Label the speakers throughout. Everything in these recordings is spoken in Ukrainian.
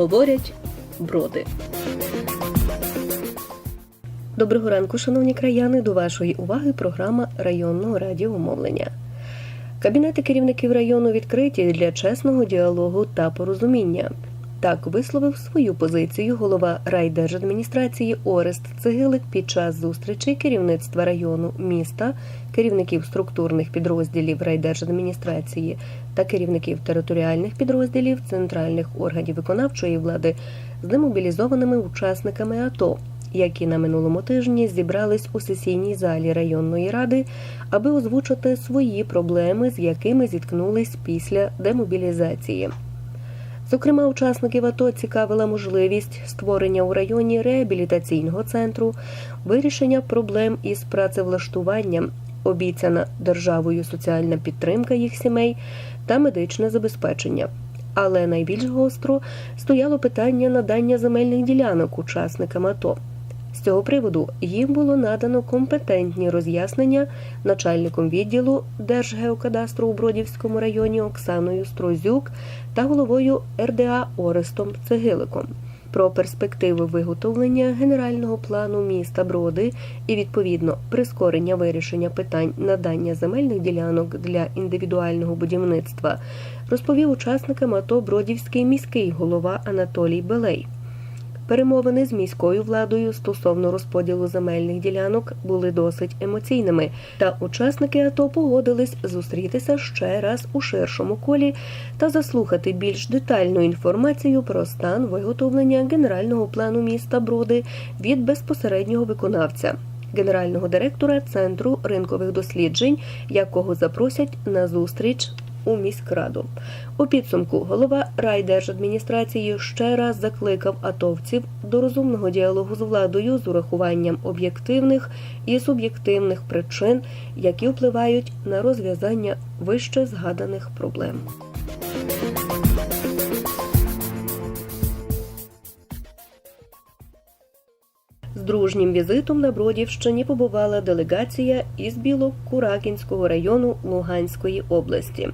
Speaker 1: Говорять броди. Доброго ранку, шановні краяни. До вашої уваги програма районного радіомовлення. Кабінети керівників району відкриті для чесного діалогу та порозуміння. Так висловив свою позицію голова райдержадміністрації Орест Цигилик під час зустрічі керівництва району міста, керівників структурних підрозділів райдержадміністрації та керівників територіальних підрозділів центральних органів виконавчої влади з демобілізованими учасниками АТО, які на минулому тижні зібрались у сесійній залі районної ради, аби озвучити свої проблеми, з якими зіткнулись після демобілізації. Зокрема, учасників АТО цікавила можливість створення у районі реабілітаційного центру, вирішення проблем із працевлаштуванням, обіцяна державою соціальна підтримка їх сімей та медичне забезпечення. Але найбільш гостро стояло питання надання земельних ділянок учасникам АТО. З цього приводу їм було надано компетентні роз'яснення начальником відділу Держгеокадастру у Бродівському районі Оксаною Строзюк та головою РДА Орестом Цегиликом про перспективи виготовлення генерального плану міста Броди і відповідно прискорення вирішення питань надання земельних ділянок для індивідуального будівництва, розповів учасникам АТО Бродівський міський голова Анатолій Белей. Перемовини з міською владою стосовно розподілу земельних ділянок були досить емоційними, та учасники АТО погодились зустрітися ще раз у ширшому колі та заслухати більш детальну інформацію про стан виготовлення генерального плану міста Броди від безпосереднього виконавця. Генерального директора Центру ринкових досліджень, якого запросять на зустріч у міськраду. У підсумку голова райдержадміністрації ще раз закликав атовців до розумного діалогу з владою з урахуванням об'єктивних і суб'єктивних причин, які впливають на розв'язання вище згаданих проблем. Дружнім візитом на Бродівщині побувала делегація із Білокуракінського району Луганської області.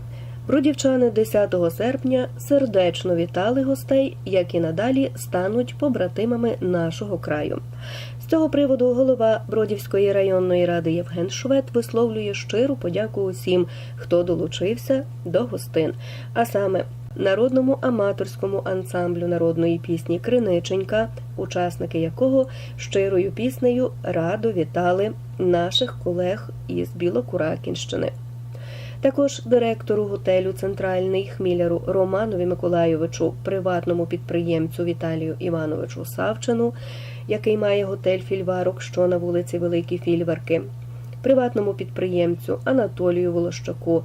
Speaker 1: Бродівчани 10 серпня сердечно вітали гостей, які надалі стануть побратимами нашого краю. З цього приводу голова Бродівської районної ради Євген Швед висловлює щиру подяку усім, хто долучився до гостин, а саме народному аматорському ансамблю народної пісні Криниченька, учасники якого щирою піснею радо вітали наших колег із Білокуракінщини. Також директору готелю Центральний Хміляру Романові Миколайовичу, приватному підприємцю Віталію Івановичу Савчину, який має готель Фільварок, що на вулиці Великі Фільварки, приватному підприємцю Анатолію Волощаку,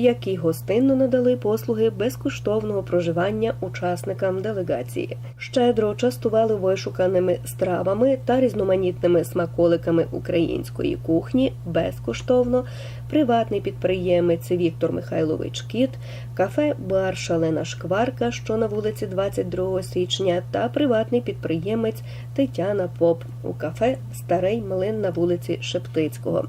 Speaker 1: які гостинно надали послуги безкоштовного проживання учасникам делегації, щедро частували вишуканими стравами та різноманітними смаколиками української кухні безкоштовно. Приватний підприємець Віктор Михайлович Кіт, кафе Бар Шалена Шкварка, що на вулиці 22 січня, та приватний підприємець Тетяна Поп у кафе Старий Млин на вулиці Шептицького.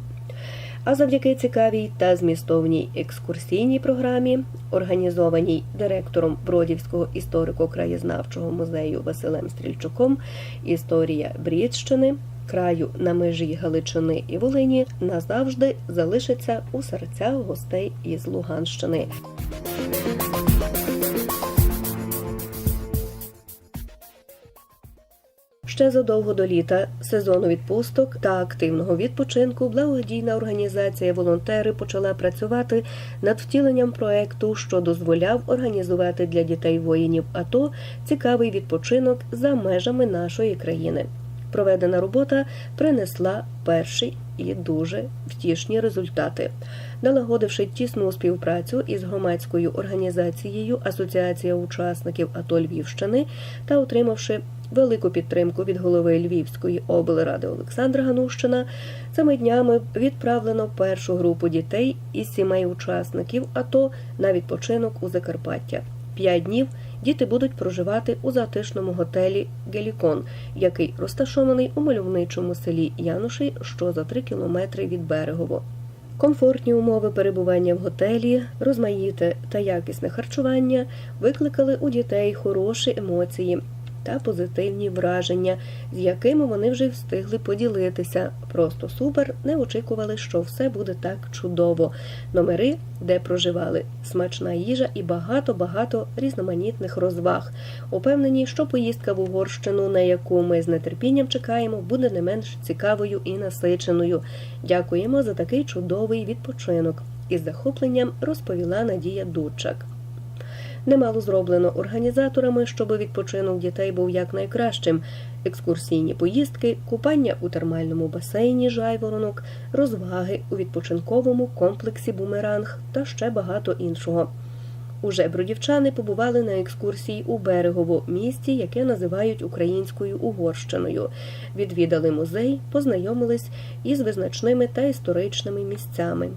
Speaker 1: А завдяки цікавій та змістовній екскурсійній програмі, організованій директором Бродівського історико-краєзнавчого музею Василем Стрільчуком, історія Брідщини, краю на межі Галичини і Волині назавжди залишиться у серцях гостей із Луганщини. Ще задовго до літа сезону відпусток та активного відпочинку благодійна організація Волонтери почала працювати над втіленням проекту, що дозволяв організувати для дітей воїнів АТО цікавий відпочинок за межами нашої країни. Проведена робота принесла перші і дуже втішні результати, налагодивши тісну співпрацю із громадською організацією Асоціація учасників АТО Львівщини та отримавши велику підтримку від голови Львівської облради Олександра Ганущина. Цими днями відправлено першу групу дітей із сімей учасників АТО на відпочинок у Закарпаття. П'ять днів діти будуть проживати у затишному готелі Гелікон, який розташований у мальовничому селі Януші, що за три кілометри від берегово. Комфортні умови перебування в готелі, розмаїте та якісне харчування викликали у дітей хороші емоції та позитивні враження, з якими вони вже встигли поділитися. Просто супер, не очікували, що все буде так чудово. Номери, де проживали, смачна їжа і багато-багато різноманітних розваг. Упевнені, що поїздка в Угорщину, на яку ми з нетерпінням чекаємо, буде не менш цікавою і насиченою. Дякуємо за такий чудовий відпочинок. Із захопленням розповіла Надія Дудчак. Немало зроблено організаторами, щоб відпочинок дітей був якнайкращим. Екскурсійні поїздки, купання у термальному басейні Жайворонок, розваги у відпочинковому комплексі Бумеранг та ще багато іншого. Уже бродівчани побували на екскурсії у Берегово, місті, яке називають українською Угорщиною. Відвідали музей, познайомились із визначними та історичними місцями.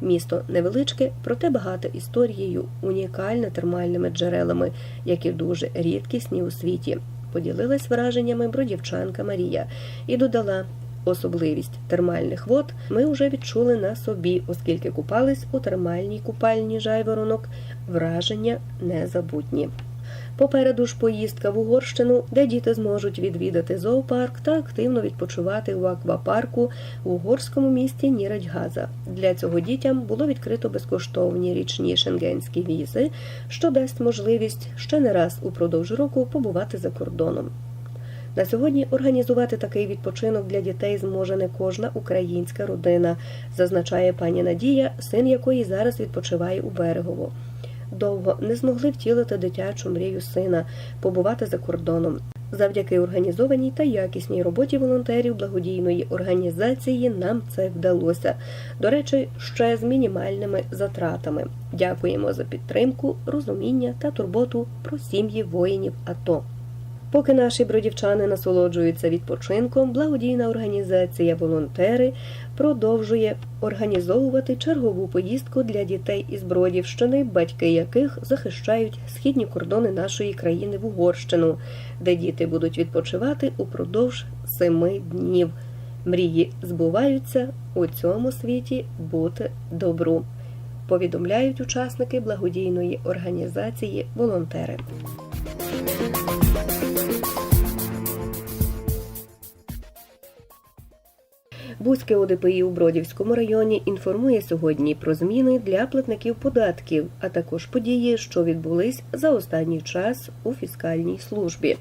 Speaker 1: Місто невеличке, проте багате історією, унікальне термальними джерелами, які дуже рідкісні у світі. Поділилась враженнями бродівчанка Марія і додала. Особливість термальних вод ми вже відчули на собі, оскільки купались у термальній купальні жайворонок, враження незабутні. Попереду ж поїздка в Угорщину, де діти зможуть відвідати зоопарк та активно відпочивати у аквапарку в угорському місті Нірадьгаза. Для цього дітям було відкрито безкоштовні річні шенгенські візи, що дасть можливість ще не раз упродовж року побувати за кордоном. На сьогодні організувати такий відпочинок для дітей зможе не кожна українська родина, зазначає пані Надія, син якої зараз відпочиває у берегово довго не змогли втілити дитячу мрію сина, побувати за кордоном. Завдяки організованій та якісній роботі волонтерів благодійної організації нам це вдалося. До речі, ще з мінімальними затратами. Дякуємо за підтримку, розуміння та турботу про сім'ї воїнів АТО. Поки наші бродівчани насолоджуються відпочинком, благодійна організація Волонтери продовжує організовувати чергову поїздку для дітей із Бродівщини, батьки яких захищають східні кордони нашої країни в Угорщину, де діти будуть відпочивати упродовж семи днів. Мрії збуваються у цьому світі бути добру. Повідомляють учасники благодійної організації Волонтери. Бузьке ОДПІ у Бродівському районі інформує сьогодні про зміни для платників податків, а також події, що відбулись за останній час у фіскальній службі.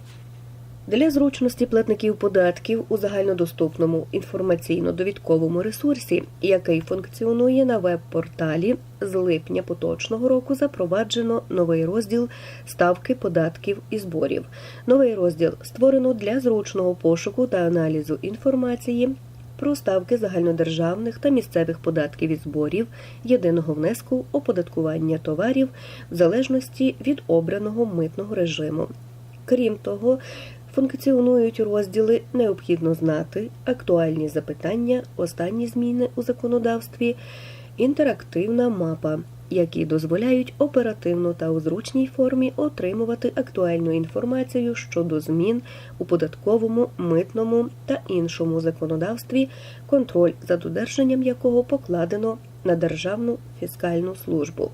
Speaker 1: Для зручності платників податків у загальнодоступному інформаційно-довідковому ресурсі, який функціонує на веб-порталі, з липня поточного року запроваджено новий розділ ставки податків і зборів. Новий розділ створено для зручного пошуку та аналізу інформації про ставки загальнодержавних та місцевих податків і зборів, єдиного внеску, оподаткування товарів в залежності від обраного митного режиму. Крім того, функціонують розділи необхідно знати, актуальні запитання, останні зміни у законодавстві, інтерактивна мапа які дозволяють оперативно та у зручній формі отримувати актуальну інформацію щодо змін у податковому, митному та іншому законодавстві, контроль за додержанням якого покладено на Державну фіскальну службу.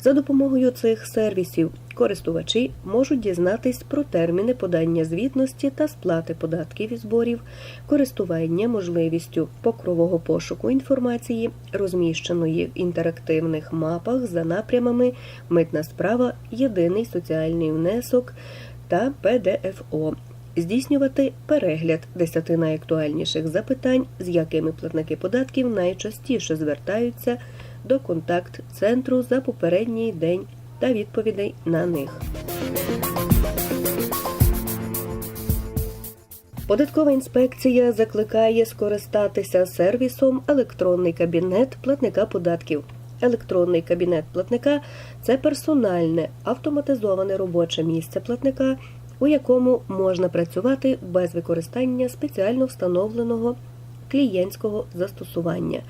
Speaker 1: За допомогою цих сервісів користувачі можуть дізнатись про терміни подання звітності та сплати податків і зборів, користування можливістю покрового пошуку інформації, розміщеної в інтерактивних мапах за напрямами Митна справа, єдиний соціальний внесок та ПДФО. Здійснювати перегляд десяти найактуальніших запитань, з якими платники податків найчастіше звертаються до контакт-центру за попередній день та відповідей на них. Податкова інспекція закликає скористатися сервісом електронний кабінет платника податків. Електронний кабінет платника це персональне автоматизоване робоче місце платника, у якому можна працювати без використання спеціально встановленого клієнтського застосування.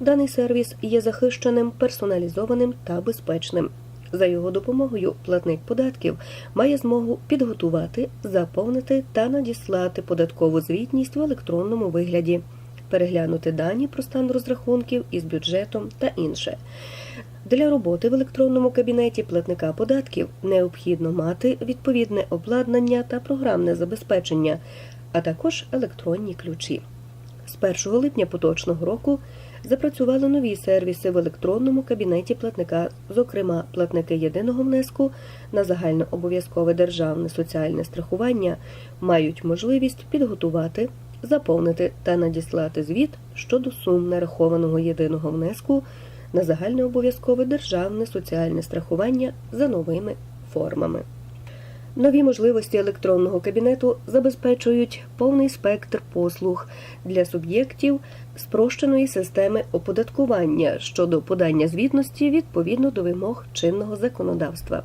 Speaker 1: Даний сервіс є захищеним, персоналізованим та безпечним. За його допомогою платник податків має змогу підготувати, заповнити та надіслати податкову звітність в електронному вигляді, переглянути дані про стан розрахунків із бюджетом та інше. Для роботи в електронному кабінеті платника податків необхідно мати відповідне обладнання та програмне забезпечення, а також електронні ключі. З 1 липня поточного року запрацювали нові сервіси в електронному кабінеті платника, зокрема, платники єдиного внеску на загальнообов'язкове державне соціальне страхування мають можливість підготувати, заповнити та надіслати звіт щодо сум нарахованого єдиного внеску на загальнообов'язкове державне соціальне страхування за новими формами. Нові можливості електронного кабінету забезпечують повний спектр послуг для суб'єктів спрощеної системи оподаткування щодо подання звітності відповідно до вимог чинного законодавства.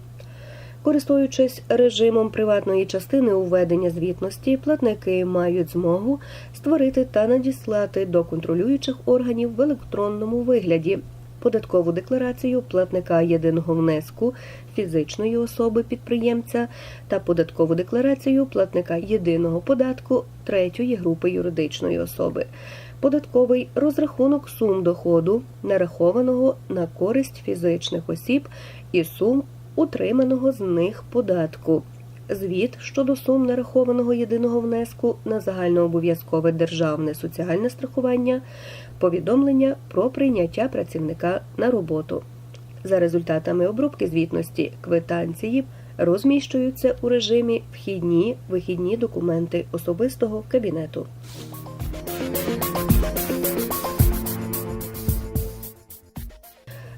Speaker 1: Користуючись режимом приватної частини уведення звітності, платники мають змогу створити та надіслати до контролюючих органів в електронному вигляді податкову декларацію платника єдиного внеску фізичної особи підприємця та податкову декларацію платника єдиного податку третьої групи юридичної особи, податковий розрахунок сум доходу, нарахованого на користь фізичних осіб і сум утриманого з них податку. Звіт щодо сум нарахованого єдиного внеску на загальнообов'язкове державне соціальне страхування, повідомлення про прийняття працівника на роботу. За результатами обробки звітності квитанції розміщуються у режимі вхідні вихідні документи особистого кабінету.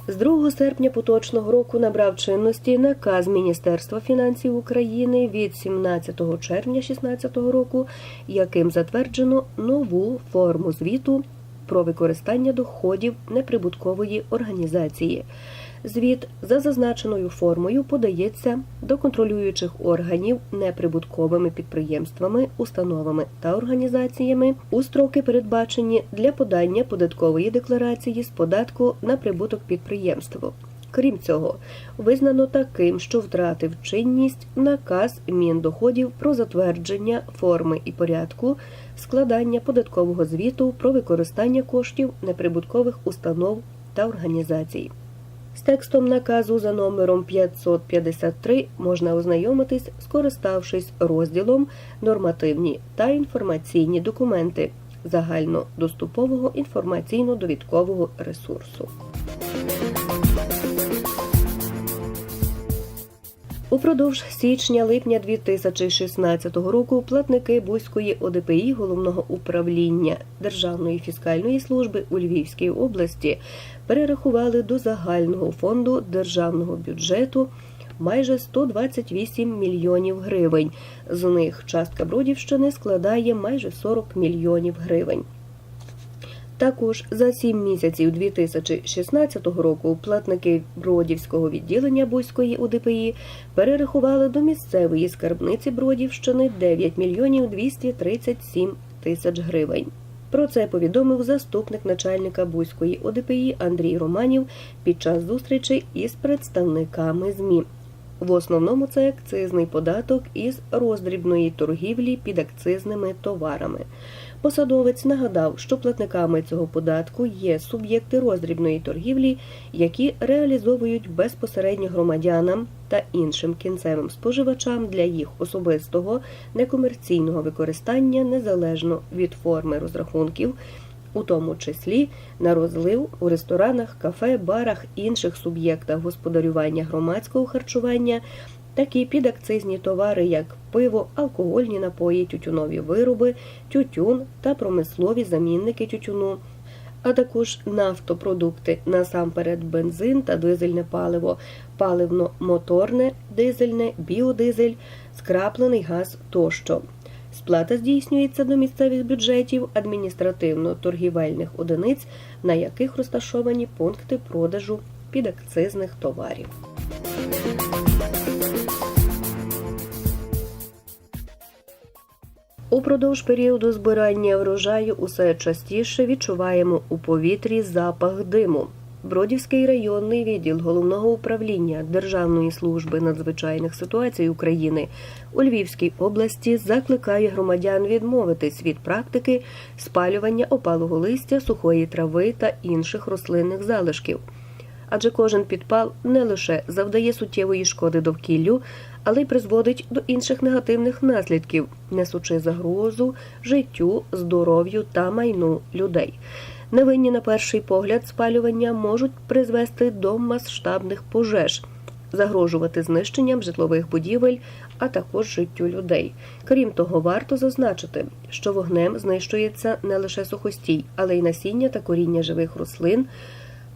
Speaker 1: З 2 серпня поточного року набрав чинності наказ Міністерства фінансів України від 17 червня 2016 року, яким затверджено нову форму звіту про використання доходів неприбуткової організації. Звіт за зазначеною формою подається до контролюючих органів неприбутковими підприємствами, установами та організаціями у строки, передбачені для подання податкової декларації з податку на прибуток підприємства. Крім цього, визнано таким, що втратив чинність наказ Міндоходів про затвердження форми і порядку складання податкового звіту про використання коштів неприбуткових установ та організацій. З текстом наказу за номером 553 можна ознайомитись, скориставшись розділом Нормативні та інформаційні документи загальнодоступового інформаційно-довідкового ресурсу. Упродовж січня-липня 2016 року платники Бузької ОДПІ головного управління Державної фіскальної служби у Львівській області перерахували до загального фонду державного бюджету майже 128 мільйонів гривень. З них частка Бродівщини складає майже 40 мільйонів гривень. Також за сім місяців 2016 року платники Бродівського відділення Бузької УДПІ перерахували до місцевої скарбниці Бродівщини 9 мільйонів 237 тисяч гривень. Про це повідомив заступник начальника Бузької ОДПІ Андрій Романів під час зустрічі із представниками ЗМІ. В основному це акцизний податок із роздрібної торгівлі під акцизними товарами. Посадовець нагадав, що платниками цього податку є суб'єкти роздрібної торгівлі, які реалізовують безпосередньо громадянам та іншим кінцевим споживачам для їх особистого некомерційного використання незалежно від форми розрахунків, у тому числі на розлив у ресторанах, кафе, барах, інших суб'єктах господарювання громадського харчування такі підакцизні товари, як пиво, алкогольні напої, тютюнові вироби, тютюн та промислові замінники тютюну, а також нафтопродукти, насамперед бензин та дизельне паливо, паливно-моторне, дизельне, біодизель, скраплений газ тощо. Сплата здійснюється до місцевих бюджетів адміністративно-торгівельних одиниць, на яких розташовані пункти продажу підакцизних товарів. Упродовж періоду збирання врожаю усе частіше відчуваємо у повітрі запах диму. Бродівський районний відділ головного управління Державної служби надзвичайних ситуацій України у Львівській області закликає громадян відмовитись від практики спалювання опалого листя, сухої трави та інших рослинних залишків. Адже кожен підпал не лише завдає суттєвої шкоди довкіллю, але й призводить до інших негативних наслідків, несучи загрозу життю, здоров'ю та майну людей. Невинні на перший погляд спалювання можуть призвести до масштабних пожеж, загрожувати знищенням житлових будівель, а також життю людей. Крім того, варто зазначити, що вогнем знищується не лише сухостій, але й насіння та коріння живих рослин,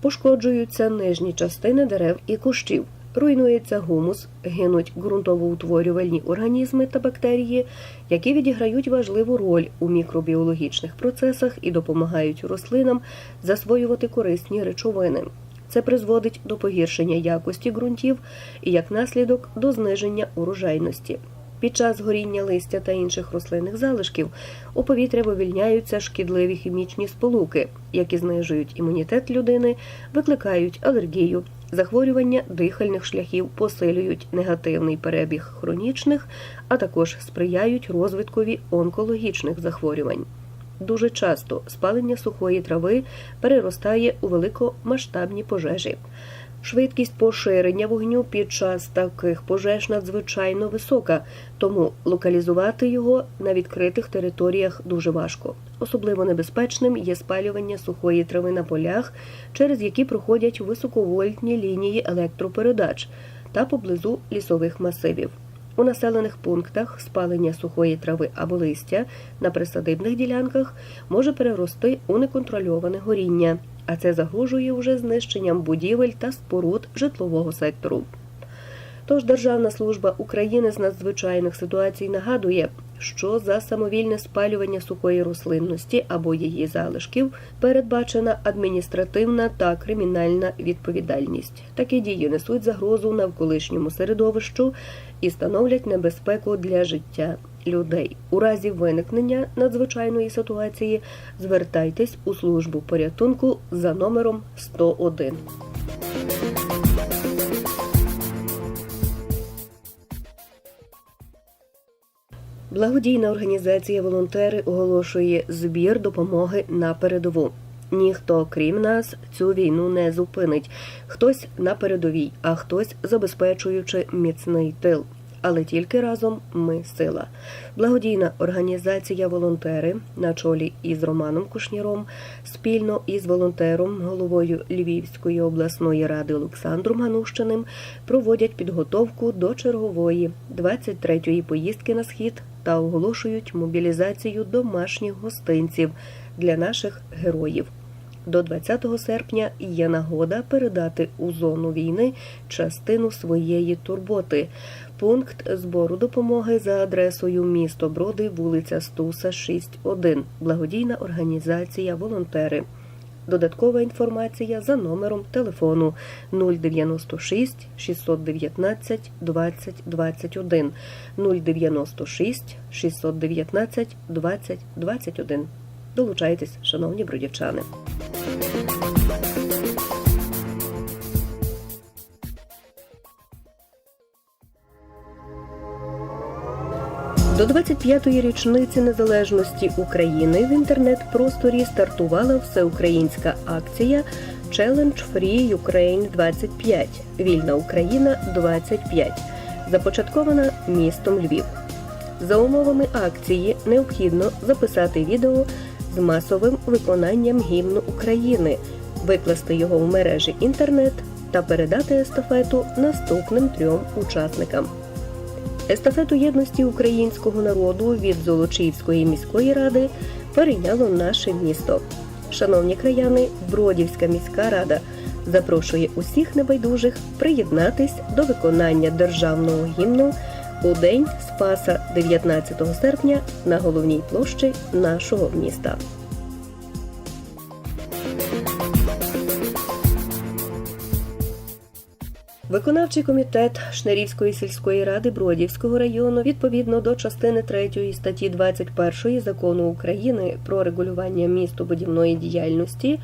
Speaker 1: пошкоджуються нижні частини дерев і кущів. Руйнується гумус, гинуть ґрунтовоутворювальні організми та бактерії, які відіграють важливу роль у мікробіологічних процесах і допомагають рослинам засвоювати корисні речовини. Це призводить до погіршення якості ґрунтів і як наслідок до зниження урожайності. Під час горіння листя та інших рослинних залишків у повітря вивільняються шкідливі хімічні сполуки, які знижують імунітет людини, викликають алергію, захворювання дихальних шляхів, посилюють негативний перебіг хронічних, а також сприяють розвиткові онкологічних захворювань. Дуже часто спалення сухої трави переростає у великомасштабні пожежі. Швидкість поширення вогню під час таких пожеж надзвичайно висока, тому локалізувати його на відкритих територіях дуже важко. Особливо небезпечним є спалювання сухої трави на полях, через які проходять високовольтні лінії електропередач та поблизу лісових масивів. У населених пунктах спалення сухої трави або листя на присадибних ділянках може перерости у неконтрольоване горіння, а це загрожує вже знищенням будівель та споруд житлового сектору. Тож Державна служба України з надзвичайних ситуацій нагадує, що за самовільне спалювання сухої рослинності або її залишків передбачена адміністративна та кримінальна відповідальність. Такі дії несуть загрозу навколишньому середовищу і становлять небезпеку для життя людей. У разі виникнення надзвичайної ситуації звертайтесь у службу порятунку за номером 101. Благодійна організація Волонтери оголошує збір допомоги на передову. Ніхто, крім нас, цю війну не зупинить. Хтось на передовій, а хтось забезпечуючи міцний тил. Але тільки разом ми сила. Благодійна організація Волонтери на чолі із Романом Кушніром спільно із волонтером, головою Львівської обласної ради Олександром Ганущиним проводять підготовку до чергової 23-ї поїздки на схід та оголошують мобілізацію домашніх гостинців для наших героїв. До 20 серпня є нагода передати у зону війни частину своєї турботи. Пункт збору допомоги за адресою місто Броди, вулиця Стуса, 6.1. Благодійна організація Волонтери. Додаткова інформація за номером телефону 096 619 20 21 096 619 20 21. Долучайтесь, шановні бродівчани. До 25-ї річниці незалежності України в інтернет-просторі стартувала всеукраїнська акція Challenge Free Ukraine 25 Вільна Україна 25, започаткована містом Львів. За умовами акції необхідно записати відео з масовим виконанням гімну України, викласти його в мережі інтернет та передати естафету наступним трьом учасникам. Естафету єдності українського народу від Золочівської міської ради перейняло наше місто. Шановні краяни, Бродівська міська рада запрошує усіх небайдужих приєднатись до виконання державного гімну у день Спаса 19 серпня на головній площі нашого міста. Виконавчий комітет Шнерівської сільської ради Бродівського району відповідно до частини 3 статті 21 закону України про регулювання містобудівної діяльності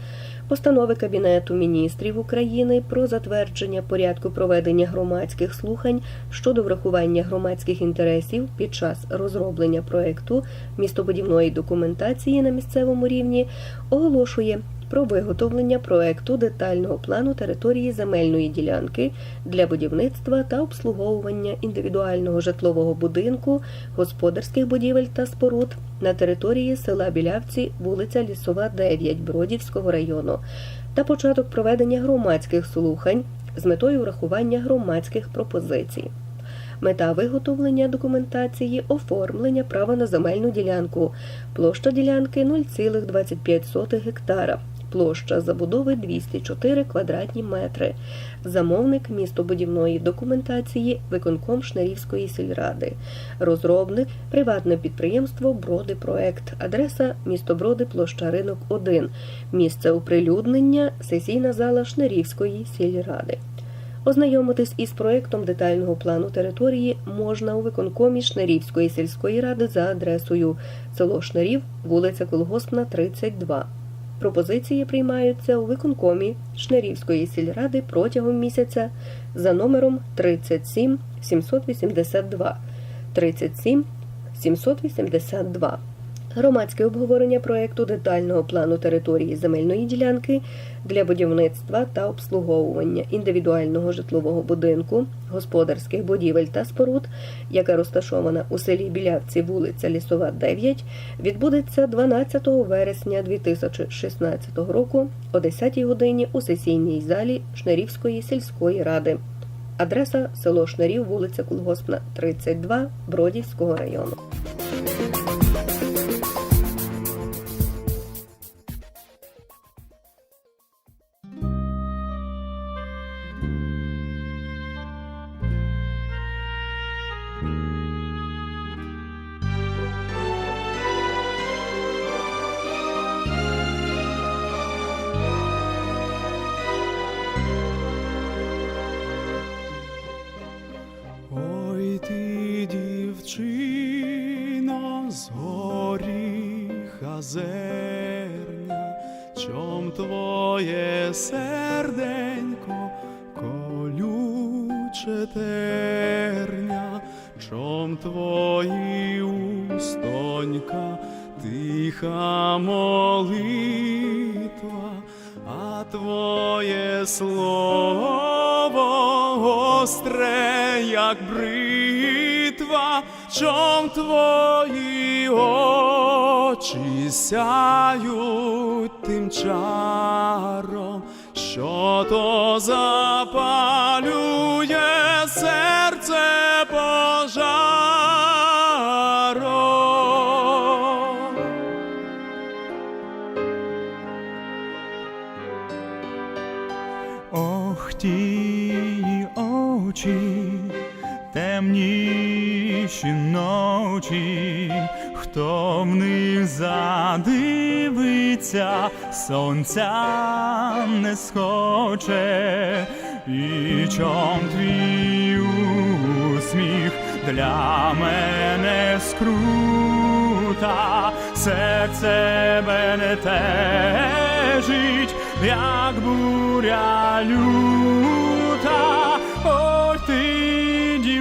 Speaker 1: постанови Кабінету міністрів України про затвердження порядку проведення громадських слухань щодо врахування громадських інтересів під час розроблення проекту містобудівної документації на місцевому рівні оголошує про виготовлення проекту детального плану території земельної ділянки для будівництва та обслуговування індивідуального житлового будинку, господарських будівель та споруд на території села Білявці, вулиця Лісова, 9 Бродівського району та початок проведення громадських слухань з метою врахування громадських пропозицій. Мета виготовлення документації оформлення права на земельну ділянку. Площа ділянки 0,25 гектара. Площа забудови 204 квадратні метри. Замовник містобудівної документації виконком Шнерівської сільради. Розробник приватне підприємство Броди Проект. Адреса місто Броди, площа Ринок 1. Місце оприлюднення сесійна зала Шнерівської сільради. Ознайомитись із проектом детального плану території можна у виконкомі Шнерівської сільської ради за адресою село Шнерів, вулиця Колгоспна, 32. Пропозиції приймаються у виконкомі Шнерівської сільради протягом місяця за номером 37 782 37 782. Громадське обговорення проекту детального плану території земельної ділянки для будівництва та обслуговування індивідуального житлового будинку, господарських будівель та споруд, яка розташована у селі Білявці, вулиця Лісова, 9, відбудеться 12 вересня 2016 року о 10 годині у сесійній залі Шнерівської сільської ради. Адреса село Шнерів, вулиця Колгоспна, 32, Бродівського району.
Speaker 2: Ти, дівчино, з горіха зерня, чом твоє серденько колюче терня, чом твої устонька тиха молитва, а твоє слово гостре, як бритва, чом твої очі сяють тим чаром, що то запалює серце пожаром.
Speaker 3: Ох, ті очі, темніші ночі, хто в них задивиться, сонця не схоче, і чом твій усміх для мене скрута, серце мене тежить, як буря люта, ой ти,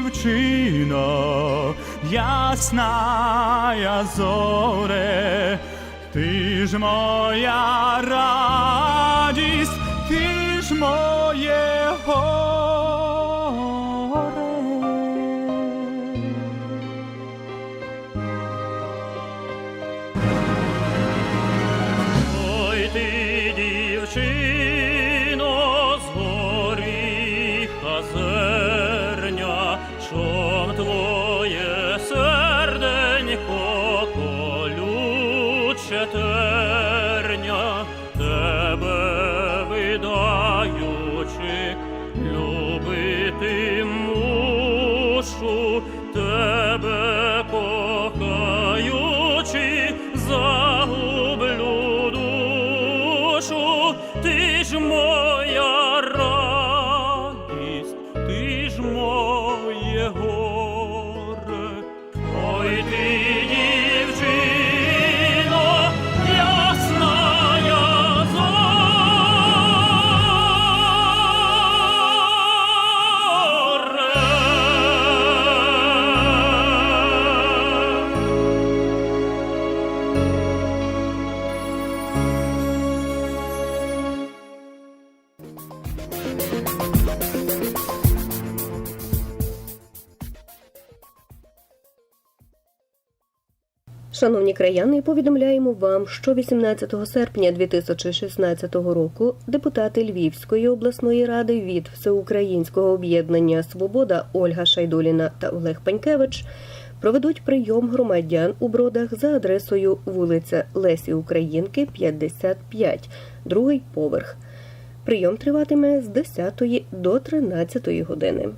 Speaker 3: дівчино, ясна зоре, ти ж моя радість, ти ж моє горе.
Speaker 1: Шановні краяни, повідомляємо вам, що 18 серпня 2016 року депутати Львівської обласної ради від Всеукраїнського об'єднання Свобода Ольга Шайдуліна та Олег Панькевич проведуть прийом громадян у бродах за адресою вулиця Лесі Українки, 55, другий поверх. Прийом триватиме з 10 до 13 години.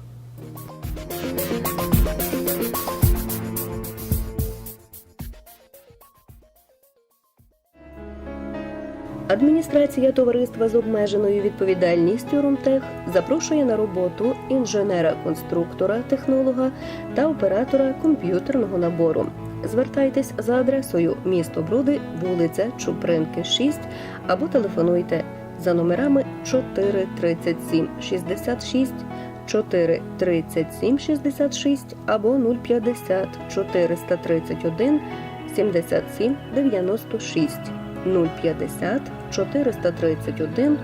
Speaker 1: Адміністрація товариства з обмеженою відповідальністю Румтех запрошує на роботу інженера-конструктора, технолога та оператора комп'ютерного набору. Звертайтесь за адресою місто Броди, вулиця Чупринки, 6 або телефонуйте за номерами 437 66 437 66 або 050 431 77 96 050 431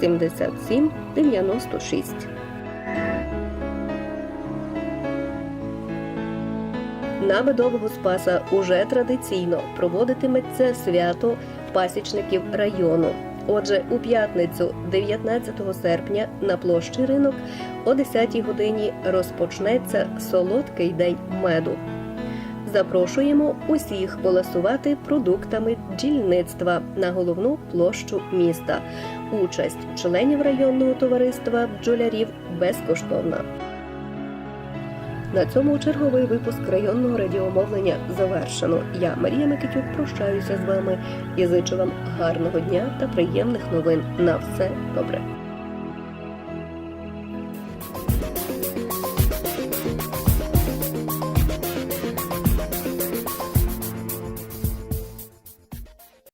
Speaker 1: 77 96. На медового спаса уже традиційно проводитиметься свято пасічників району. Отже, у п'ятницю, 19 серпня, на площі ринок о 10 годині розпочнеться солодкий день меду. Запрошуємо усіх поласувати продуктами бджільництва на головну площу міста. Участь членів районного товариства бджолярів безкоштовна. На цьому черговий випуск районного радіомовлення завершено. Я Марія Микитюк прощаюся з вами і зичу вам гарного дня та приємних новин. На все добре.